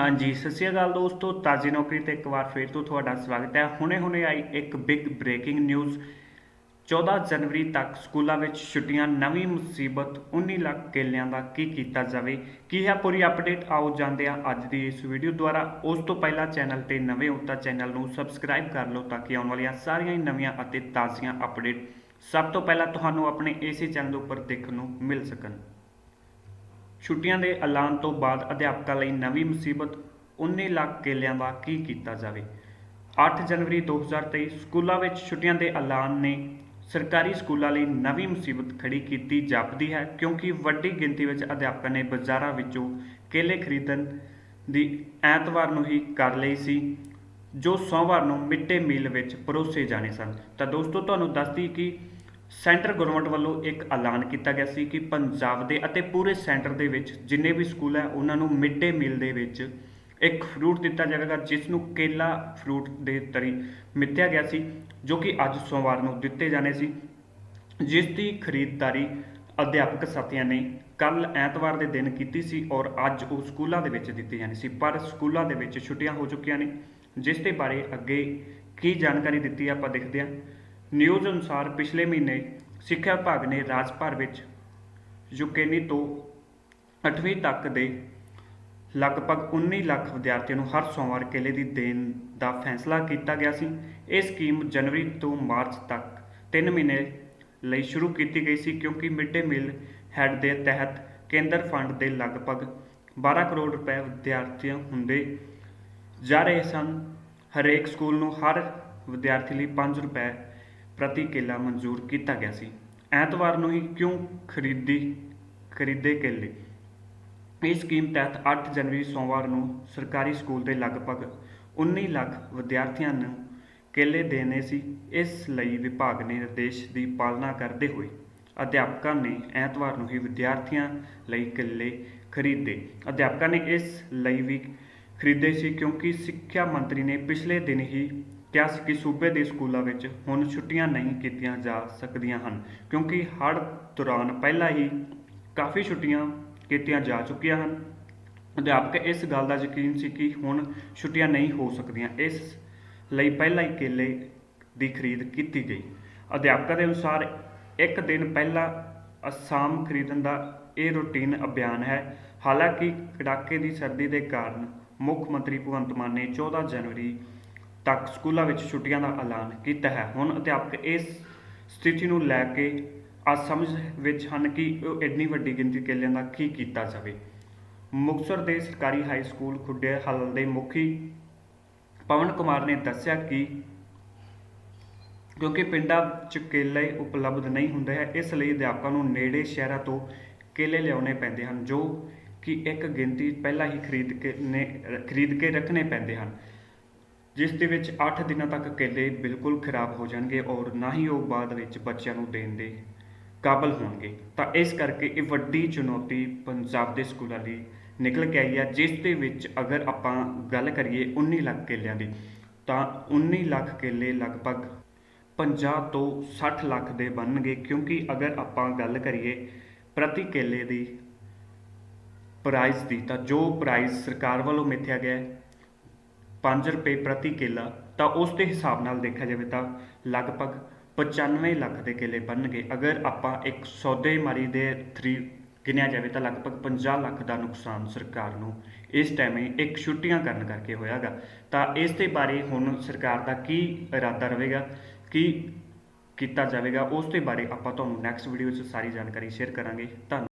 ਹਾਂਜੀ, ਸਤਿ ਸ਼੍ਰੀ ਅਕਾਲ ਦੋਸਤੋ, ਤਾਜ਼ੀ ਨੌਕਰੀ ਤੇ ਇੱਕ ਵਾਰ ਫੇਰ ਤੋਂ ਤੁਹਾਡਾ ਸਵਾਗਤ ਹੈ। ਹੁਣੇ-ਹੁਣੇ ਆਈ ਇੱਕ ਬਿਗ ਬ੍ਰੇਕਿੰਗ ਨਿਊਜ਼ 14 ਜਨਵਰੀ ਤੱਕ ਸਕੂਲਾਂ ਵਿੱਚ ਛੁੱਟੀਆਂ, ਨਵੀਂ ਮੁਸੀਬਤ 19 ਲੱਖ ਕੇਲਿਆਂ ਦਾ ਕੀ ਕੀਤਾ ਜਾਵੇ, ਕੀ ਹੈ ਪੂਰੀ ਅਪਡੇਟ ਆਓ ਜਾਂਦੇ ਹਾਂ ਅੱਜ ਦੀ ਇਸ ਵੀਡੀਓ ਦੁਆਰਾ। ਉਸ ਤੋਂ ਪਹਿਲਾਂ ਚੈਨਲ ਤੇ ਨਵੇਂ ਹੋ ਤਾਂ ਚੈਨਲ ਨੂੰ ਸਬਸਕ੍ਰਾਈਬ ਕਰ ਲਓ ਤਾਂ ਕਿ ਆਉਣ ਵਾਲੀਆਂ ਸਾਰੀਆਂ ਹੀ ਨਵੀਆਂ ਅਤੇ ਤਾਜ਼ੀਆਂ ਅਪਡੇਟ ਸਭ ਤੋਂ ਪਹਿਲਾਂ ਤੁਹਾਨੂੰ ਆਪਣੇ ਇਸੇ ਚੈਨਲ ਉੱਪਰ ਦੇਖਣ ਨੂੰ ਮਿਲ ਸਕਣ। ਛੁੱਟੀਆਂ ਦੇ ਐਲਾਨ ਤੋਂ ਬਾਅਦ ਅਧਿਆਪਕਾਂ ਲਈ ਨਵੀਂ ਮੁਸੀਬਤ 19 ਲੱਖ ਕੇਲਿਆਂ ਦਾ ਕੀ ਕੀਤਾ ਜਾਵੇ? 8 ਜਨਵਰੀ 2023 ਸਕੂਲਾਂ ਵਿੱਚ ਛੁੱਟੀਆਂ ਦੇ ਐਲਾਨ ਨੇ ਸਰਕਾਰੀ ਸਕੂਲਾਂ ਲਈ ਨਵੀਂ ਮੁਸੀਬਤ ਖੜੀ ਕੀਤੀ ਜਾਪਦੀ ਹੈ, ਕਿਉਂਕਿ ਵੱਡੀ ਗਿਣਤੀ ਵਿੱਚ ਅਧਿਆਪਕਾਂ ਨੇ ਬਾਜ਼ਾਰਾਂ ਵਿੱਚੋਂ ਕੇਲੇ ਖਰੀਦਣ ਦੀ ਐਤਵਾਰ ਨੂੰ ਹੀ ਕਰ ਲਈ ਸੀ, ਜੋ ਸੋਮਵਾਰ ਨੂੰ ਮਿੱਡੇ ਮੀਲ ਵਿੱਚ ਪਰੋਸੇ ਜਾਣੇ ਸਨ। ਤਾਂ ਦੋਸਤੋ, ਤੁਹਾਨੂੰ ਦੱਸਦੀ ਕਿ ਸੈਂਟਰ ਗਵਰਨਮੈਂਟ ਵੱਲੋਂ ਇੱਕ ਐਲਾਨ ਕੀਤਾ ਗਿਆ ਸੀ ਕਿ ਪੰਜਾਬ ਦੇ ਅਤੇ ਪੂਰੇ ਸੈਂਟਰ ਦੇ ਵਿੱਚ ਜਿੰਨੇ ਵੀ ਸਕੂਲ ਹੈ, ਉਹਨਾਂ ਨੂੰ ਮਿਡ ਡੇ ਮੀਲ ਦੇ ਵਿੱਚ ਇੱਕ ਫਰੂਟ ਦਿੱਤਾ ਜਾਵੇਗਾ ਜਿਸ ਨੂੰ ਕੇਲਾ ਫਰੂਟ ਦੇ ਤਰੀ ਮਿੱਥਿਆ ਗਿਆ ਸੀ, ਜੋ ਕਿ ਅੱਜ ਸੋਮਵਾਰ ਨੂੰ ਦਿੱਤੇ ਜਾਣੇ ਸੀ। ਜਿਸ ਦੀ ਖਰੀਦਦਾਰੀ ਅਧਿਆਪਕ ਸਾਥੀਆਂ ਨੇ ਕੱਲ ਐਤਵਾਰ ਦੇ ਦਿਨ ਕੀਤੀ ਸੀ ਔਰ ਅੱਜ ਉਹ ਸਕੂਲਾਂ ਦੇ ਵਿੱਚ ਦਿੱਤੀ ਜਾਣੀ ਸੀ। ਪਰ ਸਕੂਲਾਂ ਦੇ ਵਿੱਚ ਛੁੱਟੀਆਂ ਹੋ ਚੁੱਕੀਆਂ ਨੇ, ਜਿਸ ਦੇ ਬਾਰੇ ਅੱਗੇ ਕੀ ਜਾਣਕਾਰੀ ਦਿੱਤੀ ਆਪਾਂ ਦੇਖਦੇ ਹਾਂ। ਨਿਊਜ਼ ਅਨੁਸਾਰ ਪਿਛਲੇ ਮਹੀਨੇ ਸਿੱਖਿਆ ਵਿਭਾਗ ਨੇ ਰਾਜ ਭਰ ਵਿੱਚ ਯੂਕੇਨੀ ਤੋਂ 8ਵੀਂ ਤੱਕ ਦੇ ਲਗਭਗ 19 ਲੱਖ ਵਿਦਿਆਰਥੀਆਂ ਨੂੰ ਹਰ ਸੋਮਵਾਰ ਕੇਲੇ ਦੀ ਦੇਣ ਦਾ ਫੈਸਲਾ ਕੀਤਾ ਗਿਆ ਸੀ। ਇਹ ਸਕੀਮ ਜਨਵਰੀ ਤੋਂ ਮਾਰਚ ਤੱਕ 3 ਮਹੀਨੇ ਲਈ ਸ਼ੁਰੂ ਕੀਤੀ ਗਈ ਸੀ ਕਿਉਂਕਿ ਮਿਡ ਡੇ ਮੀਲ ਹੈਡ ਦੇ ਤਹਿਤ ਕੇਂਦਰ ਫੰਡ ਦੇ ਲਗਭਗ 12 ਕਰੋੜ ਰੁਪਏ ਵਿਦਿਆਰਥੀਆਂ ਹੁੰਦੇ ਜਾ ਰਹੇ ਸਨ। ਹਰੇਕ ਸਕੂਲ ਨੂੰ ਹਰ ਵਿਦਿਆਰਥੀ ਲਈ 5 ਰੁਪਏ ਪ੍ਰਤੀ ਕਿੱਲਾ ਮਨਜ਼ੂਰ ਕੀਤਾ ਗਿਆ ਸੀ। ਐਤਵਾਰ ਨੂੰ ਹੀ ਕਿਉਂ ਖਰੀਦੀ, ਖਰੀਦੇ ਕੇਲੇ? ਇਸ ਸਕੀਮ ਤਹਿਤ 8 ਜਨਵਰੀ ਸੋਮਵਾਰ ਨੂੰ ਸਰਕਾਰੀ ਸਕੂਲ ਦੇ ਲਗਭਗ 19 ਲੱਖ ਵਿਦਿਆਰਥੀਆਂ ਨੂੰ ਕੇਲੇ ਦੇਣੇ ਸੀ। ਇਸ ਲਈ ਵਿਭਾਗ ਨੇ ਨਿਰਦੇਸ਼ ਦੀ ਪਾਲਣਾ ਕਰਦੇ ਹੋਏ ਅਧਿਆਪਕਾਂ ਨੇ ਐਤਵਾਰ ਨੂੰ ਹੀ ਵਿਦਿਆਰਥੀਆਂ ਲਈ ਕੇਲੇ ਖਰੀਦੇ। ਅਧਿਆਪਕਾਂ ਨੇ ਇਸ ਲਈ ਵੀ ਖਰੀਦੇ ਸੀ ਕਿਉਂਕਿ ਸਿੱਖਿਆ ਮੰਤਰੀ ਨੇ ਪਿਛਲੇ ਦਿਨ ਹੀ ਕਿਹਾ ਸੀ ਕਿ ਸੂਬੇ ਦੇ ਸਕੂਲਾਂ ਵਿੱਚ ਹੁਣ ਛੁੱਟੀਆਂ ਨਹੀਂ ਕੀਤੀਆਂ ਜਾ ਸਕਦੀਆਂ ਹਨ, ਕਿਉਂਕਿ ਹੜ੍ਹ ਦੌਰਾਨ ਪਹਿਲਾਂ ਹੀ ਕਾਫੀ ਛੁੱਟੀਆਂ ਕੀਤੀਆਂ ਜਾ ਚੁੱਕੀਆਂ ਹਨ। ਅਧਿਆਪਕ, ਇਸ ਗੱਲ ਦਾ ਯਕੀਨ ਸੀ ਕਿ ਹੁਣ ਛੁੱਟੀਆਂ ਨਹੀਂ ਹੋ ਸਕਦੀਆਂ, ਇਸ ਲਈ ਪਹਿਲਾਂ ਹੀ ਕੇਲੇ ਦੀ ਖਰੀਦ ਕੀਤੀ ਗਈ। ਅਧਿਆਪਕਾਂ ਦੇ ਅਨੁਸਾਰ ਇੱਕ ਦਿਨ ਪਹਿਲਾਂ ਅਸਾਮ ਖਰੀਦਣ ਦਾ ਇਹ ਰੁਟੀਨ ਅਭਿਆਨ ਹੈ। ਹਾਲਾਂਕਿ, ਕੜਾਕੇ ਦੀ ਸਰਦੀ ਦੇ ਕਾਰਨ ਮੁੱਖ ਮੰਤਰੀ ਭਗਵੰਤ ਮਾਨ ਨੇ 14 ਜਨਵਰੀ ਤੱਕ ਸਕੂਲਾਂ ਵਿੱਚ ਛੁੱਟੀਆਂ ਦਾ ਐਲਾਨ ਕੀਤਾ ਹੈ। ਹੁਣ ਅਧਿਆਪਕ ਇਸ ਸਥਿਤੀ ਨੂੰ ਲੈ ਕੇ ਅਸਮਝ ਵਿੱਚ ਹਨ ਕਿ ਇੰਨੀ ਵੱਡੀ ਗਿਣਤੀ ਕੇਲਿਆਂ ਦਾ ਕੀ ਕੀਤਾ ਜਾਵੇ। ਮੁਕਤਸਰ ਦੇ ਸਰਕਾਰੀ ਹਾਈ ਸਕੂਲ ਖੁੱਡੇ ਹਲ ਦੇ ਮੁਖੀ ਪਵਨ ਕੁਮਾਰ ਨੇ ਦੱਸਿਆ ਕਿ ਕਿਉਂਕਿ ਪਿੰਡਾਂ 'ਚ ਕੇਲੇ ਉਪਲਬਧ ਨਹੀਂ ਹੁੰਦੇ ਹੈ, ਇਸ ਲਈ ਅਧਿਆਪਕਾਂ ਨੂੰ ਨੇੜੇ ਸ਼ਹਿਰਾਂ ਤੋਂ ਕੇਲੇ ਲਿਆਉਣੇ ਪੈਂਦੇ ਹਨ, ਜੋ ਕਿ ਇੱਕ ਗਿਣਤੀ ਪਹਿਲਾਂ ਹੀ ਖਰੀਦ ਕੇ ਨੇ, ਖਰੀਦ ਕੇ ਰੱਖਣੇ ਪੈਂਦੇ ਹਨ। ਜਿਸ ਦੇ ਵਿੱਚ 8 ਦਿਨਾਂ ਤੱਕ ਕੇਲੇ ਬਿਲਕੁਲ ਖਰਾਬ ਹੋ ਜਾਣਗੇ ਔਰ ਨਾ ਹੀ ਉਹ ਬਾਅਦ ਵਿੱਚ ਬੱਚਿਆਂ ਨੂੰ ਦੇਣ ਦੇ ਕਾਬਲ ਹੋਣਗੇ। ਤਾਂ ਇਸ ਕਰਕੇ ਇਹ ਵੱਡੀ ਚੁਣੌਤੀ ਪੰਜਾਬ ਦੇ ਸਕੂਲਾਂ ਲਈ ਨਿਕਲ ਕੇ ਆਈ ਹੈ, ਜਿਸ ਦੇ ਵਿੱਚ ਅਗਰ ਆਪਾਂ ਗੱਲ ਕਰੀਏ 19 ਲੱਖ ਕੇਲਿਆਂ ਦੀ, ਤਾਂ 19 ਲੱਖ ਕੇਲੇ ਲਗਭਗ 50 ਤੋਂ 60 ਲੱਖ ਦੇ ਬਣਨਗੇ, ਕਿਉਂਕਿ ਅਗਰ ਆਪਾਂ ਗੱਲ ਕਰੀਏ ਪ੍ਰਤੀ ਕੇਲੇ ਦੀ ਪ੍ਰਾਈਸ ਦੀ, ਤਾਂ ਜੋ ਪ੍ਰਾਈਸ ਸਰਕਾਰ ਵੱਲੋਂ ਮਿੱਥਿਆ ਗਿਆ ਹੈ 5 ਰੁਪਏ ਪ੍ਰਤੀ ਕੇਲਾ, ਤਾਂ ਉਸ ਦੇ ਹਿਸਾਬ ਨਾਲ ਦੇਖਿਆ ਜਾਵੇ ਤਾਂ ਲਗਭਗ 95 ਲੱਖ ਦੇ ਕਿੱਲੇ ਬਣਨਗੇ। ਅਗਰ ਆਪਾਂ ਇੱਕ ਸੌਦੇਮਾਰੀ ਦੇ ਥਰੀ ਗਿਣਿਆ ਜਾਵੇ ਤਾਂ ਲਗਭਗ 50 ਲੱਖ ਦਾ ਨੁਕਸਾਨ ਸਰਕਾਰ ਨੂੰ ਇਸ ਟਾਈਮ ਇੱਕ ਛੁੱਟੀਆਂ ਕਰਨ ਕਰਕੇ ਹੋਇਆਗਾ। ਤਾਂ ਇਸ ਦੇ ਬਾਰੇ ਹੁਣ ਸਰਕਾਰ ਦਾ ਕੀ ਇਰਾਦਾ ਰਹੇਗਾ, ਕੀ ਕੀਤਾ ਜਾਵੇਗਾ, ਉਸ ਦੇ ਬਾਰੇ ਆਪਾਂ ਤੁਹਾਨੂੰ ਨੈਕਸਟ ਵੀਡੀਓ 'ਚ ਸਾਰੀ ਜਾਣਕਾਰੀ ਸ਼ੇਅਰ ਕਰਾਂਗੇ। ਧੰਨਵਾਦ।